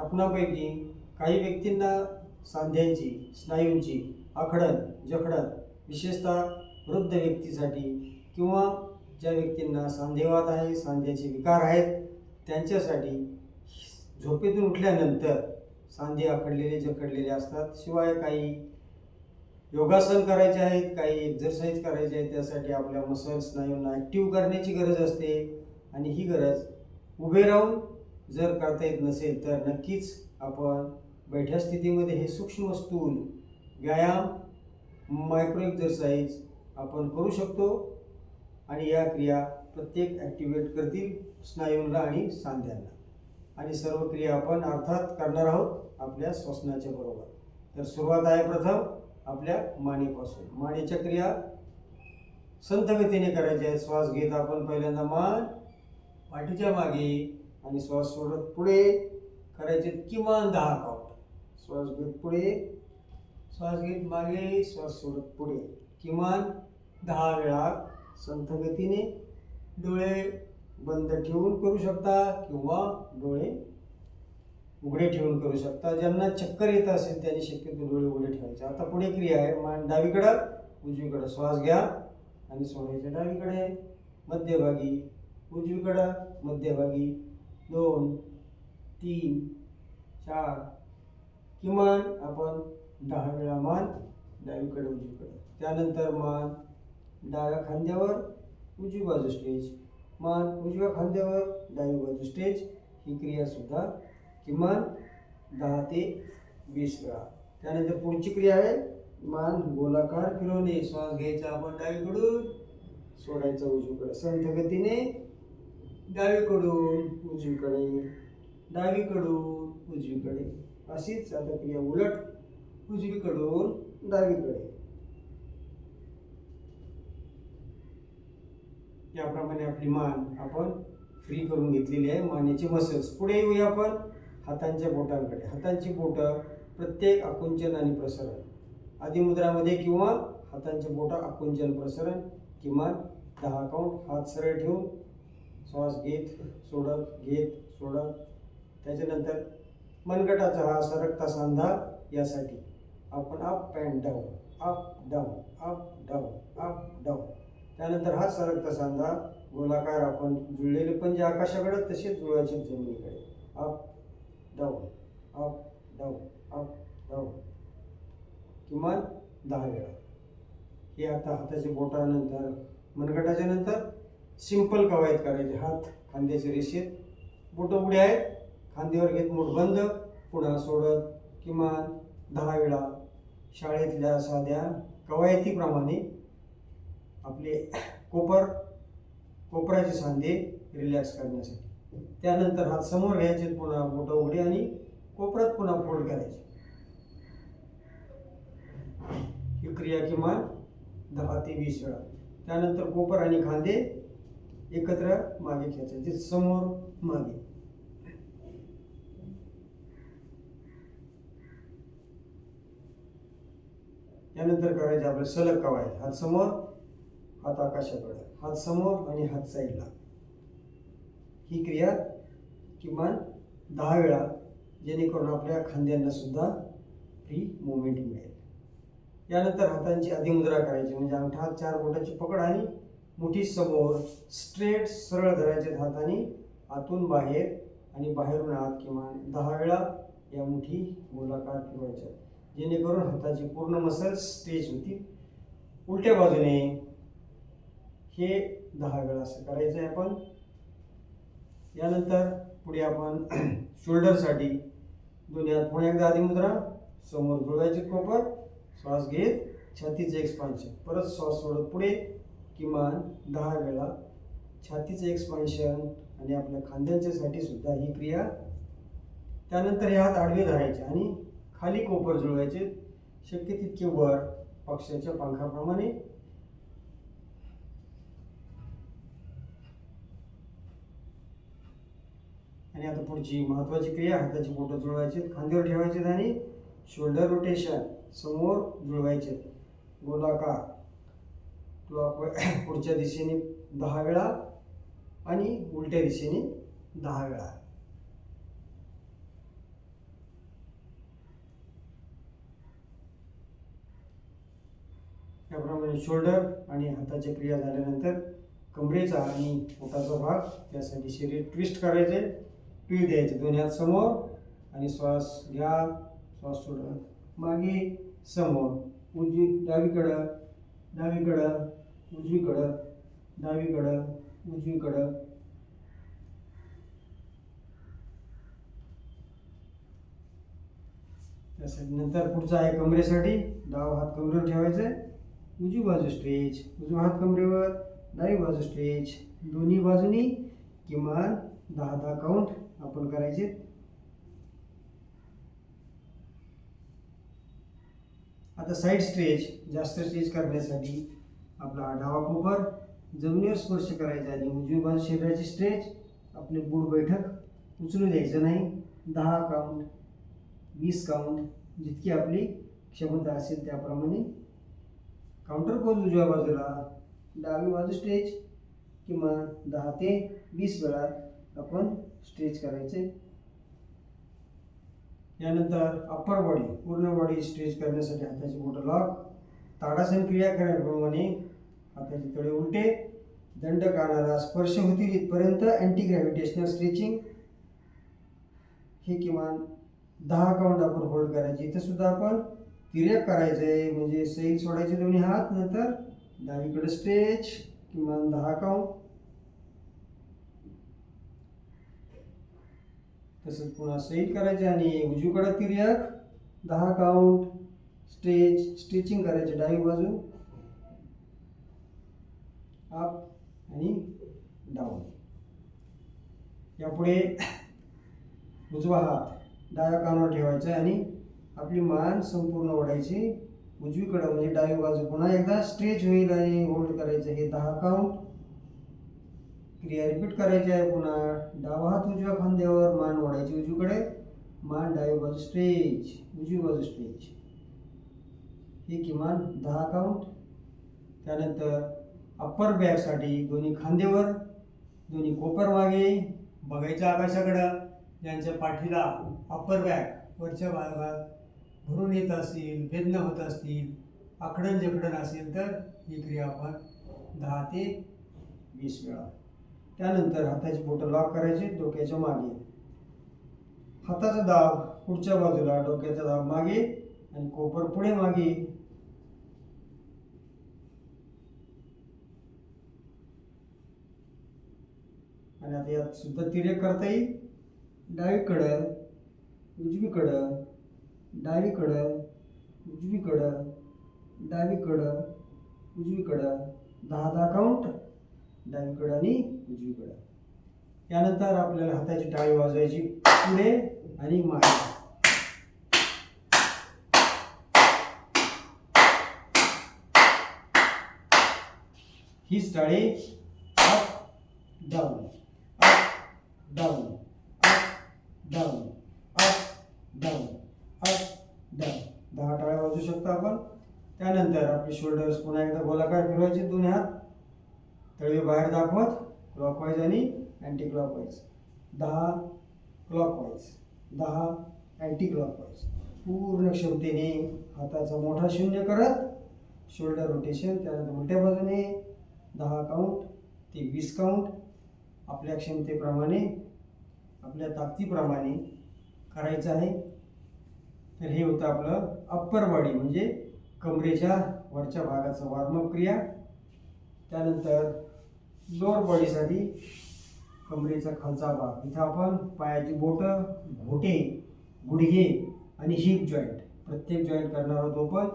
आपणापैकी काही व्यक्तींना सांध्यांची स्नायूंची आखडण जखडण विशेषतः वृद्ध व्यक्तीसाठी किंवा ज्या व्यक्तींना सांधेवात आहे सांध्याचे विकार आहेत त्यांच्यासाठी झोपेतून उठल्यानंतर सांधे आखडलेले जखडलेले असतात. शिवाय काही योगासन करायचे आहेत काही एक्झरसाईज करायचे आहेत त्यासाठी आपल्या मसल स्नायूंना ॲक्टिव्ह करण्याची गरज असते. आणि ही गरज उभे राहून जर करता येत नसेल तर नक्कीच आपण बैठ्या स्थितीमध्ये हे सूक्ष्म स्थूल व्यायाम मायक्रो एक्झरसाईज आपण करू शकतो आणि या क्रिया प्रत्येक ॲक्टिवेट करतील स्नायूंना आणि सांध्यांना. आणि सर्व क्रिया आपण अर्थात करणार आहोत आपल्या श्वसनाच्या बरोबर. तर सुरुवात आहे प्रथम आपल्या मानेपासून. मानेच्या क्रिया संथ गतीने करायच्या आहेत. श्वास घेत आपण पहिल्यांदा मान पाठीच्या मागे आणि श्वास सोडत पुढे करायचे किमान दहा काउंट श्वास घेत पुढे श्वास घेत मागे श्वास सोडत पुढे. किमान दहा वेळा संथ गतीने डोळे बंद ठेवून करू शकता किंवा डोळे उघडे ठेवून करू शकता. ज्यांना चक्कर येत असेल त्यांनी शक्यतो डोळे उघडे ठेवायचे. आता पुढे क्रिया आहे. मान डावीकडं उजवीकडं श्वास घ्या आणि सोडायचे डावीकडे मध्यभागी उजवीकडं मध्यभागी दोन तीन चार. किमान आपण दहा वेळा मान डावीकडे उजवीकडे. त्यानंतर मान डाव्या खांद्यावर उजवी बाजू स्टेज. मान उजव्या खांद्यावर डावी बाजू स्टेज. ही क्रियासुद्धा किमान दहा ते वीस वेळा. त्यानंतर पुढची क्रिया आहे मान गोलाकार फिरवणे. श्वास घ्यायचा आपण डावीकडून सोडायचा उजवीकडे. संथ गतीने डावीकडून उजवीकडे डावीकडून उजवीकडे. अशीच आता क्रिया उलट. उजवीकडून डावीकडे. याप्रमाणे आपली मान आपण फ्री करून घेतलेली आहे. मानेचे मसल्स पुढे येऊया आपण हातांच्या बोटांकडे. हातांची बोटं प्रत्येक आकुंचन आणि प्रसरण. आदिमुद्रामध्ये किंवा हातांचे बोटं आकुंचन प्रसरण किमान दहा काउंट हात सरळ ठेवून श्वास घेत सोडत घेत सोडत. त्याच्यानंतर मनगटाचा हा सरकता सांधा यासाठी आपण up and down up down up down up down त्यानंतर हा सरकता सांधा गोलाकार आपण जुळलेले पंजे आकाशाकडे तसेच जुळायचे जमिनीकडे. Up down up down up down किमान दहा वेळा. हे आता हाताच्या बोटानंतर मनगटाच्या नंतर सिंपल कवायत करायचे. हात खांद्याच्या रेषेत. बोटं पुढे आहेत. खांद्यावर घेत मूठ बंद. पुन्हा सोडत. किमान दहा वेळा शाळेतल्या साध्या कवायतीप्रमाणे आपले कोपर कोपराचे सांधे रिलॅक्स करण्यासाठी. त्यानंतर हात समोर घ्यायचे. पुन्हा बोटं उघडे आणि कोपरात पुन्हा फोल्ड करायचे. ही क्रिया किमान दहा ते वीस वेळा. त्यानंतर कोपर आणि खांदे एकत्र मागे खेचायचे समोर मागे. त्यानंतर करायचे आपले सलग कवायत हात समोर हात आकाशाकडे. हात समोर आणि हात साईडला. ही क्रिया किमान दहा वेळा जेणेकरून आपल्या खांद्यांना सुद्धा फ्री मुवमेंट मिळेल. यानंतर हातांची अधिमुद्रा करायची म्हणजे अंगठा हात चार बोटाची पकड आणि मुठी समोर स्ट्रेट सरळ धरायचे हाताने आतून बाहेर आणि बाहेरून आत किमान दहा वेळा या मुठी गोलाकार फिरवायच्या. जेणेकरून हाताची पूर्ण मसल स्ट्रेच होतील. उलट्या बाजूने हे दहा वेळा असं करायचं आहे आपण. यानंतर पुढे आपण शोल्डरसाठी दोन्ही हात पुन्हा एकदा आधी मुद्रा समोर जुळवायचे प्रॉपर श्वास घेत छातीचं एक्सपान्शन परत श्वास सोडत पुढे किमान दहा वेळा छातीचं एक्सपान्शन आणि आपल्या खांद्यांच्यासाठी सुद्धा ही क्रिया त्यानंतर हे हात आडवे धरायचे आणि खाली कोपर जुळवायचे. शक्य तितके वर पक्ष्याच्या पंखाप्रमाणे. आणि आता पुढची महत्त्वाची क्रिया हाताची बोटं जुळवायची खांद्यावर ठेवायचे आणि शोल्डर रोटेशन समोर जुळवायचे. गोलाकार किंवा पुढच्या दिशेने दहा वेळा आणि उलट्या दिशेने दहा वेळा. त्याप्रमाणे शोल्डर आणि हाताच्या क्रिया झाल्यानंतर कमरेचा आणि पोटाचा भाग त्यासाठी शरीर ट्विस्ट करायचे. पीळ द्यायचे दोन हात समोर आणि श्वास घ्या. श्वास सोडा. मागे समोर. उजवी डावीकडं. डावीकडं. उजवीकडं डावीकडं उजवीकडं. त्यासाठी नंतर पुढचा आहे कमरेसाठी डाव हात कमरेवर ठेवायचा आहे उजवी बाजू स्ट्रेच उजवा हात कमरेवर डावी बाजू स्ट्रेच. दोन्ही बाजूनी किमान दहा दहा काउंट आपण करायचे. आता साईड स्ट्रेच जास्त स्ट्रेच करण्यासाठी आपला डावा कोपर जमिनीवर स्पर्श करायचा आणि उजवी बाजू शरीराची स्ट्रेच आपले बुड बैठक उचलू द्यायचं नाही. दहा काउंट वीस काउंट जितकी आपली क्षमता असेल त्याप्रमाणे काउंटर पोज उजव्या बाजूला. डावी बाजू स्ट्रेच किंवा दहा ते वीस वेळा आपण स्ट्रेच करायचे. यानंतर अप्पर बॉडी पूर्ण बॉडी स्ट्रेच करण्यासाठी हाताची बोटं लॉक ताडासन क्रिया करण्याप्रमाणे हाताचे तळे उलटे दंड कानाला स्पर्श होतील इथपर्यंत अँटी ग्रॅव्हिटेशनल स्ट्रेचिंग हे किमान दहा काउंट आपण होल्ड करायचे. इथं सुद्धा आपण तिर्यक करायचं आहे म्हणजे सैल सोडायचे दोन्ही हात नंतर डावीकडे स्ट्रेच किमान दहा काउंट तसंच पुन्हा सैल करायचे आणि उजवीकडे तिर्याक दहा काउंट स्ट्रेच स्ट्रेचिंग करायचे डावी बाजू. अप आणि डाऊन यापुढे उजवा हात डाव्या कानावर ठेवायचा आणि आपली मान संपूर्ण ओढायची. उजवीकडे म्हणजे डावी बाजू पुन्हा एकदा स्ट्रेच होईल आणि होल्ड करायचं. हे दहा काउंट क्रिया रिपीट करायची आहे पुन्हा. डावा हात उजव्या खांद्यावर मान ओढायची उजवीकडे. मान डावी बाजू स्ट्रेच उजवी बाजू स्ट्रेच हे किमान दहा काउंट त्यानंतर अप्पर बॅकसाठी दोन्ही खांदेवर दोन्ही कोपर मागे बघायचं आकाशाकडं. ज्यांच्या पाठीला अप्पर बॅक वरच्या भागात भरून येत असतील वेदना होत असतील आकडण जकडण असेल तर ही क्रिया आपण दहा ते वीस वेळा. त्यानंतर हाताची बोटं लॉक करायची डोक्याच्या मागे. हाताचा दाब पुढच्या बाजूला डोक्याचा दाब मागे आणि कोपर पुढे मागे. आणि आता यात सुद्धा तिर्यक करता येईल. डावीकडं उजवीकडं डावीकडं उजवीकडं डावीकडं उजवीकडं. दहा दहा काउंट डावीकडं आणि उजवीकडं. यानंतर आपल्याला हाताची टाळी वाजवायची पुढे आणि मागे. हीच टाळी down up down up down up down up down दहा टाळ्या वाजवू शकतो आपण. त्यानंतर आपले शोल्डर्स पुन्हा एकदा गोलाकार फिरवायचे दोन्ही हात. तळवे बाहेर दाखवत क्लॉकवाईज आणि अँटी क्लॉकवाईज दहा क्लॉकवाईज दहा अँटी क्लॉकवाईज पूर्ण क्षमतेने हाताचा मोठा शून्य करत शोल्डर रोटेशन त्यानंतर उलट्या बाजूने दहा काउंट ते वीस काउंट आपल्या क्षमतेप्रमाणे आपल्या ताकदीप्रमाणे करायचं आहे. तर हे होतं आपलं अप्पर बॉडी म्हणजे कमरेच्या वरच्या भागाचं वॉर्मअप क्रिया. त्यानंतर लोअर बॉडीसाठी कमरेचा खालचा भाग. इथं आपण पायाची बोटं घोटे गुडघे आणि हिप जॉईंट प्रत्येक जॉईंट करणार आहोत पण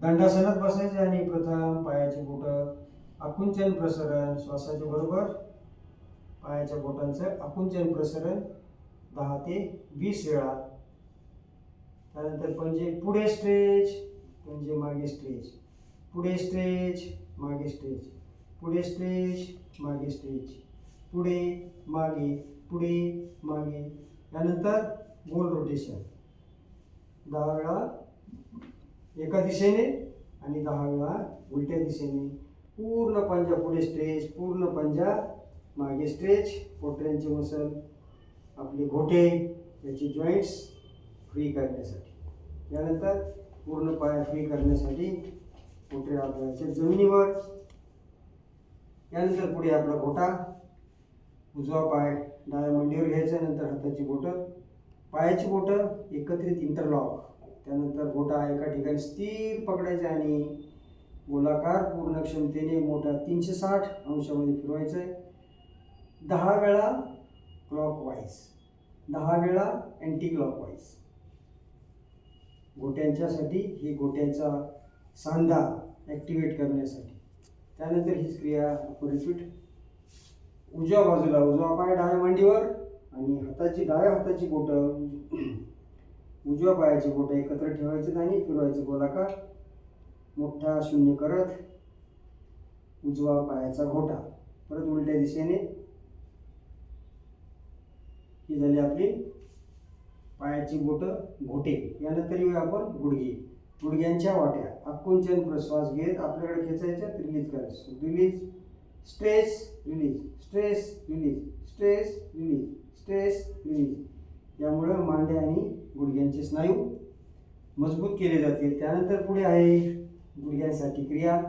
दंडासनात बसायचे आणि प्रथम पायाची बोटं आकुंचन प्रसरण श्वासाच्या बरोबर पायाच्या बोटांचं आकुंचन प्रसरण दहा ते वीस वेळा. त्यानंतर पंजे पुढे स्ट्रेच पंजे मागे स्ट्रेच. पुढे स्ट्रेच मागे स्ट्रेच. पुढे स्ट्रेच मागे स्ट्रेच. पुढे मागे पुढे मागे. यानंतर गोल रोटेशन. दहा वेळा एका दिशेने आणि दहा वेळा उलट्या दिशेने. पूर्ण पंजा पुढे स्ट्रेच पूर्ण पंजा मागे स्ट्रेच. पोटऱ्यांचे मसल आपले घोटे याचे जॉईंट्स फ्री करण्यासाठी. त्यानंतर पूर्ण पाया फ्री करण्यासाठी कुठे आपल्याचे जमिनीवर यानंतर पुढे आपला घोटा उजवा पाय डाव्या मंडीवर घ्यायचा नंतर हाताची बोटं पायाची बोटं एकत्रित इंटरलॉक त्यानंतर गोटा एका ठिकाणी स्थिर पकडायचा आणि गोलाकार पूर्ण क्षमतेने मोठा तीनशे साठ अंशामध्ये फिरवायचा आहे दहा वेळा क्लॉक वाईज दहा वेळा अँटी क्लॉक वाईज त्यांच्यासाठी ही गोट्यांचा सांधा ॲक्टिवेट करण्यासाठी. त्यानंतर हीच क्रिया आपण रिपीट उजव्या बाजूला उजवा पाय डाव्या मांडीवर आणि हाताची डाव्या हाताची बोटं. उजव्या पायाची बोटं एकत्र ठेवायचे आणि फिरवायचं गोलाकार. मोठा शून्य करत उजवा पायाचा घोटा. परत उलट्या दिशेने. ही झाली आपली पायाची बोटं घोटे. यानंतर येऊया आपण गुडघे. गुडघ्यांच्या वाट्या. आकुंचन प्रश्वास घेत आपल्याकडे खेचायच्या रिलीज करायचं. Release stress release stress release stress release stress release यामुळं मांडे आणि गुडघ्यांचे स्नायू मजबूत केले जातील. त्यानंतर पुढे आहे गुडघ्यांसाठी क्रिया.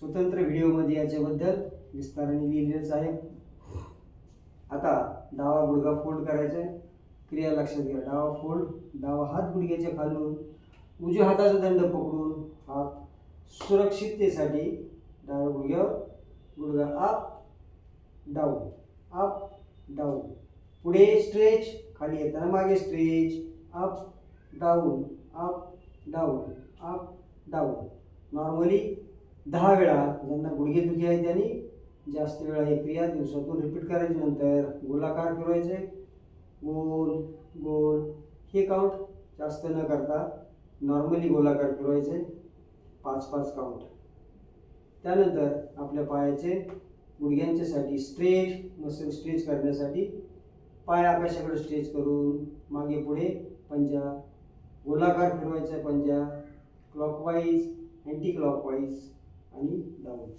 स्वतंत्र व्हिडिओमध्ये याच्याबद्दल विस्ताराने लिहिलेलंच आहे. आता डावा गुडघा फोल्ड करायचा आहे. क्रिया लक्षात घ्या. डावा फोल्ड डावा हात गुडघ्याच्या खालून उजव्या हाताचा दंड पकडून हात सुरक्षिततेसाठी डाव्या गुडघ्यावर गुडघा अप डाऊन अप डाऊन पुढे स्ट्रेच खाली येताना मागे stretch up down up down up down normally दहा वेळा ज्यांना गुडघे दुखी आहे त्यांनी जास्त वेळा ही क्रिया दिवसातून रिपीट करायची नंतर गोलाकार फिरवायचे. गोल गोल. हे काउंट जास्त न करता नॉर्मली गोलाकार फिरवायचे. पाच पाच काउंट त्यानंतर आपल्या पायाचे गुडघ्यांच्यासाठी स्ट्रेच मसल स्ट्रेच करण्यासाठी पाय आकाशाकडे स्ट्रेच करून मागे पुढे पंजा. गोलाकार फिरवायचा आहे पंजा. क्लॉकवाईज अँटी क्लॉकवाईज आणि डाऊन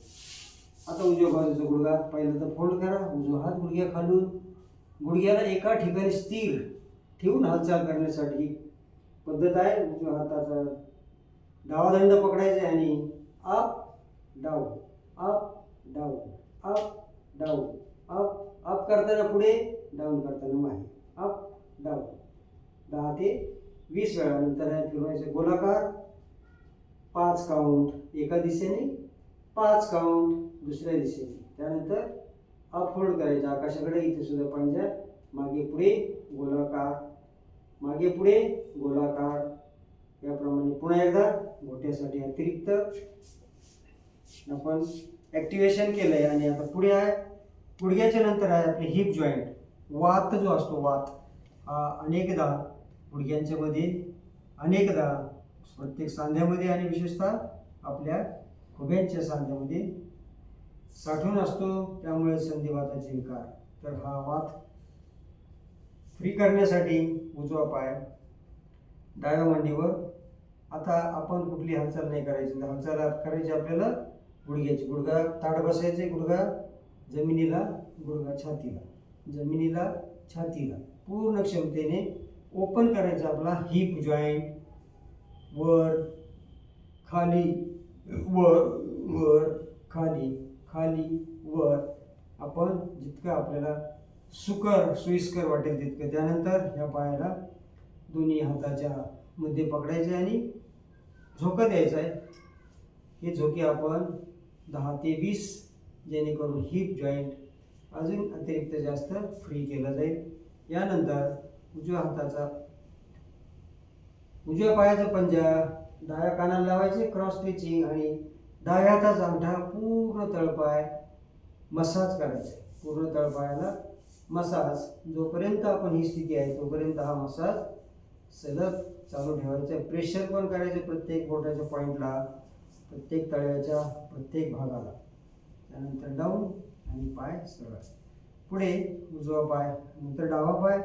आता उजव्या बाजूचा गुडघा पहिला तर फोल्ड करा. उजवा हात गुडघ्या खालून. गुडघ्याला एका ठिकाणी स्थिर ठेवून हालचाल करण्यासाठी पद्धत आहे. उजव्या हाताचा डावा दंड पकडायचा आहे आणि up down up down up down up up करताना पुढे डाऊन करताना मागे. अप डाऊन दहा ते वीस वेळा नंतर आहे फिरवायचे गोलाकार. पाच काउंट एका दिशेने पाच काउंट दुसऱ्या दिशेने. त्यानंतर अप फोल्ड करायचं. आकाशाकडे इथे सुद्धा पंजा मागे पुढे गोलाकार. मागे पुढे गोलाकार. याप्रमाणे पुन्हा एकदा गोट्यासाठी अतिरिक्त आपण ॲक्टिवेशन केलं आहे आणि आता पुढे आहे. गुडघ्याच्या नंतर आहे आपले हिप जॉईंट वात जो असतो वात हा अनेकदा गुडघ्यांच्या मध्ये अनेकदा प्रत्येक सांध्यामध्ये आणि विशेषतः आपल्या खुब्यांच्या सांध्यामध्ये साठून असतो त्यामुळे संधिवाताचे विकार. तर हा वात फ्री करण्यासाठी उजवा पाय डाव्या मांडीवर. आता आपण कुठली हालचाल नाही करायची. तर हालचाल करायची आपल्याला गुडघ्याची. गुडघा ताट बसायचे गुडघा जमिनीला गुडघा छातीला. जमिनीला छातीला. पूर्ण क्षमतेने ओपन करायचा आपला हिप जॉईंट वर खाली वर वर खाली. खाली वर आपण जितकं आपल्याला सुकर सोयीस्कर वाटेल तितकं. त्यानंतर ह्या पायाला दोन्ही हाताच्या मध्ये पकडायचे आणि झोका द्यायचा आहे. हे झोके आपण दहा ते वीस जेणेकरून हिप जॉईंट अजून अतिरिक्त जास्त फ्री केलं जाईल. यानंतर उजव्या हाताचा उजव्या पायाचा पंजा डाव्या कानाला लावायचे क्रॉस स्ट्रेचिंग आणि डाव्या हाताचा अंगठा पूर्ण तळपाय मसाज करायचा. पूर्ण तळपायाला मसाज. जोपर्यंत आपण ही स्थिती आहे तोपर्यंत हा मसाज सलग चालू ठेवायचा. आहे प्रेशर पण करायचं प्रत्येक बोटाच्या पॉईंटला प्रत्येक तळव्याच्या प्रत्येक भागाला. त्यानंतर डाऊन आणि पाय सरळ. पुढे उजवा पाय नंतर डावा पाय.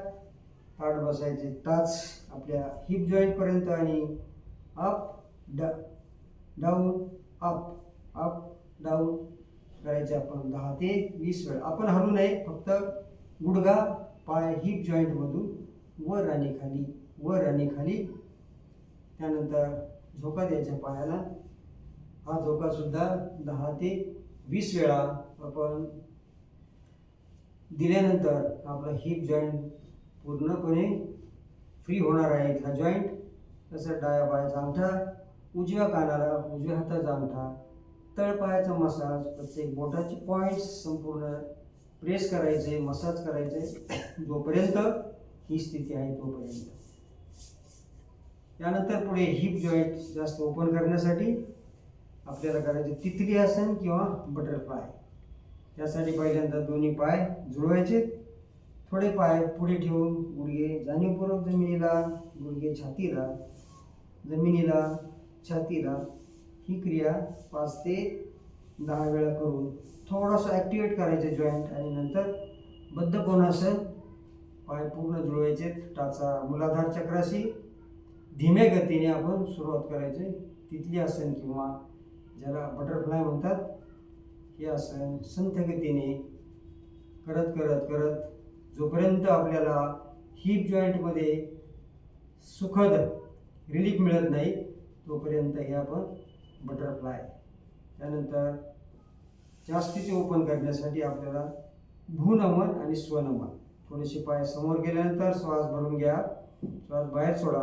ताट बसायचे. टाच आपल्या हिप जॉईंटपर्यंत आणि अप ड डाऊन अप अप डाऊन करायचे आपण. दहा ते वीस वेळा. आपण हलू नये. फक्त गुडघा पाय हिप जॉईंटमधून वर आणि खाली वर आणि खाली. त्यानंतर झोका द्यायच्या पायाला. हा झोकासुद्धा दहा ते वीस वेळा आपण दिल्यानंतर आपला हिप जॉईंट पूर्णपणे फ्री होणार आहे. हा जॉईंट तसं डाव्या पायाचा अंगठा. उजव्या कानाला उजव्या हाताचा अंगठा तळपायाचा मसाज प्रत्येक बोटाचे पॉईंट्स संपूर्ण प्रेस करायचे मसाज करायचे. जोपर्यंत ही स्थिती आहे तोपर्यंत. त्यानंतर पुढे हिप जॉईंट जास्त ओपन करण्यासाठी आपल्याला करायचे तितली आसन किंवा बटरफ्लाय त्यासाठी पहिल्यांदा दोन्ही पाय जुळवायचे. थोडे पाय पुढे ठेवून गुडघे जाणीवपूर्वक जमिनीला गुडघे छातीला जमिनीला छातीला ही क्रिया पाच ते दहा वेळा करून थोडासा ॲक्टिवेट करायचे जॉईंट आणि नंतर बद्ध कोणासन पाय पूर्ण जुळवायचे. टाचा मुलाधार चक्राशी धीमे गतीने आपण सुरुवात करायचे. तिथली आसन किंवा ज्याला बटरफ्लाय म्हणतात हे आसन संथ गतीने करत करत करत जोपर्यंत आपल्याला हिप जॉईंटमध्ये सुखद रिलीफ मिळत नाही तोपर्यंत हे आपण बटरफ्लाय त्यानंतर जास्तीचे ओपन करण्यासाठी आपल्याला भूनमन आणि स्वनमन थोडेसे पाय समोर गेल्यानंतर श्वास भरून घ्या. श्वास बाहेर सोडा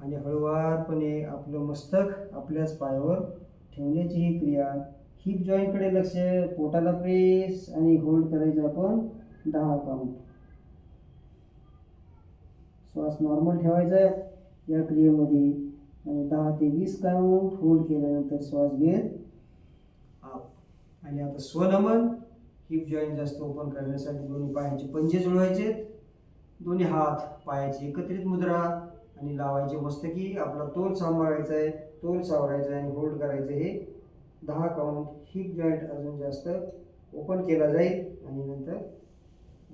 आणि हळुवारपणे आपलं मस्तक आपल्याच पायावर ठेवण्याची ही क्रिया. हिप जॉईंटकडे लक्ष पोटाला प्रेस आणि होल्ड करायचं आपण दहा काउंट श्वास नॉर्मल ठेवायचा आहे या क्रियेमध्ये. आणि दहा ते वीस काउंट फोल्ड केल्यानंतर श्वास घेत अप आणि आता स्वनमन हिप जॉईंट जास्त ओपन करण्यासाठी दोन्ही पायाचे पंजे जुळवायचे. दोन्ही हात पायाची एकत्रित मुद्रा आणि लावायचे मस्तकी. आपला तोल सांभाळायचा आहे तोल सावरायचा आहे आणि होल्ड करायचं हे दहा काउंट हिप जॉईंट अजून जास्त ओपन केला जाईल. आणि नंतर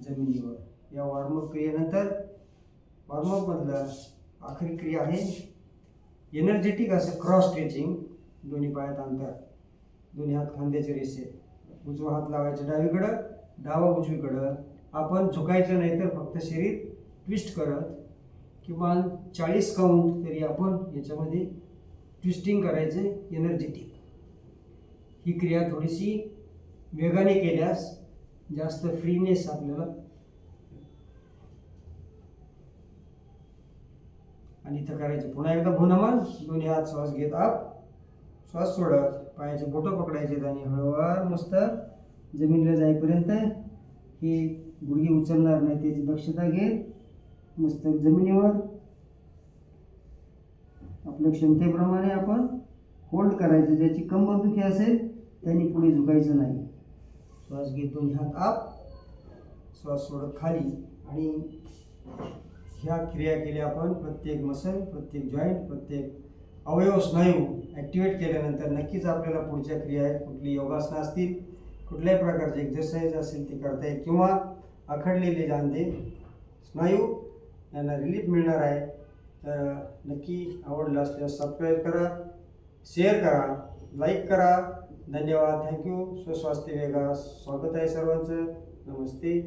जमिनीवर. या वॉर्मअप क्रियेनंतर वॉर्मअपमधलं आखरी क्रिया आहे. एनर्जेटिक असं क्रॉस स्ट्रेचिंग दोन्ही पायात अंतर दोन्ही हात खांद्याचे रेषे. उजवा हात लावायचा डावीकडं डावा उजवीकडं. आपण झुकायचं नाही तर फक्त शरीर ट्विस्ट करत किंवा चाळीस काउंट तरी आपण याच्यामध्ये ट्विस्टिंग करायचे एनर्जेटिक ही क्रिया थोडीशी वेगाने केल्यास जास्त फ्रीनेस आपल्याला आणि इथं करायचे. पुन्हा एकदा भूनमन दोन्ही हात श्वास घेत आप. श्वास सोडत पायाचे बोटं पकडायचे आणि हळूवार मस्त जमिनीला जाईपर्यंत ही गुडघे उचलणार नाही त्याची दक्षता घेत मस्त जमिनीवर आपल्या क्षमतेप्रमाणे आपण होल्ड करायचं. ज्याची कंबर दुखी असेल त्यांनी पुढे झुकायचं नाही. श्वास घेत दोन्ही हात आप. श्वास सोडत खाली आणि ह्या क्रिया केल्या आपण प्रत्येक मसल प्रत्येक जॉईंट प्रत्येक अवयव स्नायू ॲक्टिवेट केल्यानंतर नक्कीच आपल्याला पुढच्या क्रिया आहेत. कुठली योगासनं असतील कुठल्याही प्रकारचे एक्झरसाईज असेल ते करता येईल किंवा अखडलेले जाणते स्नायू यांना रिलीफ मिळणार आहे. तर नक्की आवडलं असल्यास सबस्क्राईब करा शेअर करा लाईक करा. धन्यवाद. थँक्यू स्वस्वास्थ्य वेगा. स्वागत आहे सर्वांचं. नमस्ते.